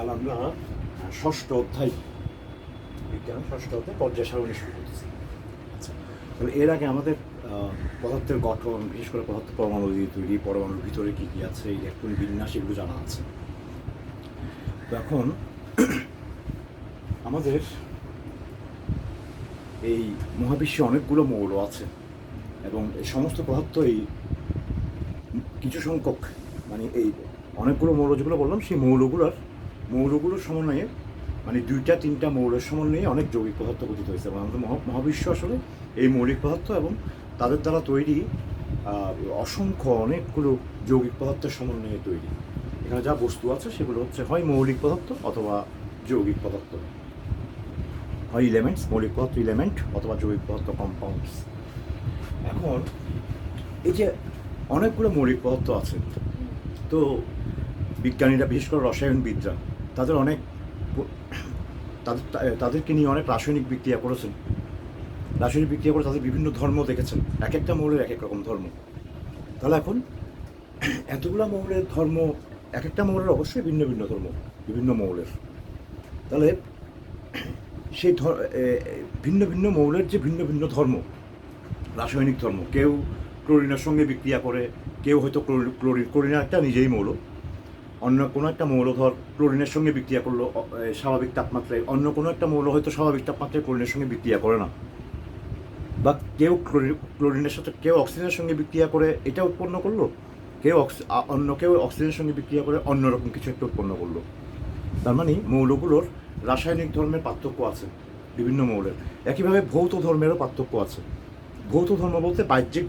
কাল আমরা ষষ্ঠ অধ্যায় বিজ্ঞান, ষষ্ঠ অধ্যায় পর্যায় সারণী শুরু করতেছি। আচ্ছা এর আগে আমাদের পদার্থের গঠন, বিশেষ করে পদার্থ পরমাণু দিয়ে তৈরি, পরমাণুর ভিতরে কী কী আছে, ইলেকট্রন বিন্যাস, এগুলো জানা আছে। তো এখন আমাদের এই মহাবিশ্বে অনেকগুলো মৌল আছে এবং এই সমস্ত পদার্থ এই কিছু সংখ্যক মানে এই অনেকগুলো মৌল যেগুলো বললাম, সেই মৌলগুলোর মৌলগুলোর সমন্বয়ে মানে দুইটা, তিনটা মৌলের সমন্বয়ে অনেক যৌগিক পদার্থ গঠিত হয়েছে এবং আমাদের মহা- মহাবিশ্ব আসলে এই মৌলিক পদার্থ এবং তাদের দ্বারা তৈরি অসংখ্য অনেকগুলো যৌগিক পদার্থের সমন্বয়ে তৈরি। এখানে যা বস্তু আছে সেগুলো হচ্ছে হয় মৌলিক পদার্থ অথবা যৌগিক পদার্থ। হয় ইলেমেন্টস মৌলিক পদার্থ ইলেমেন্ট অথবা যৌগিক পদার্থ কম্পাউন্ডস এখন, এই যে অনেকগুলো মৌলিক পদার্থ আছে, তো বিজ্ঞানীরা, বিশেষ করে রসায়নবিদরা তাদের অনেক তাদের তাদেরকে নিয়ে অনেক রাসায়নিক বিক্রিয়া করেছেন। রাসায়নিক বিক্রিয়া করে তাদের বিভিন্ন ধর্ম দেখেছেন। এক একটা মৌলের এক এক রকম ধর্ম। তাহলে এখন এতগুলো মৌলের ধর্ম, এক একটা মৌলের অবশ্যই ভিন্ন ভিন্ন ধর্ম, বিভিন্ন মৌলের। তাহলে সেই ভিন্ন ভিন্ন মৌলের যে ভিন্ন ভিন্ন ধর্ম, রাসায়নিক ধর্ম, কেউ ক্লোরিনের সঙ্গে বিক্রিয়া করে, কেউ হয়তো ক্লোরি- ক্লোরিন ক্লোরিন একটা নিজেই মৌল। অন্য কোনো একটা মৌল ধর ক্লোরিনের সঙ্গে বিক্রিয়া করল স্বাভাবিক তাপমাত্রায়। অন্য কোনো একটা মৌল হয়তো স্বাভাবিক তাপমাত্রায় ক্লোরিনের সঙ্গে বিক্রিয়া করে না। বা কেউ ক্লোরি- ক্লোরিনের সাথে কেউ অক্সিজেনের সঙ্গে বিক্রিয়া করে, এটা উৎপন্ন করল? কেউ অন্য কেউ অক্সিজেনের সঙ্গে বিক্রিয়া করে অন্যরকম কিছু একটা উৎপন্ন করল। তার মানে মৌলগুলোর রাসায়নিক ধর্মের পার্থক্য আছে, বিভিন্ন মৌলের। একইভাবে ভৌত ধর্মেরও পার্থক্য আছে। ভৌত ধর্ম বলতে বাহ্যিক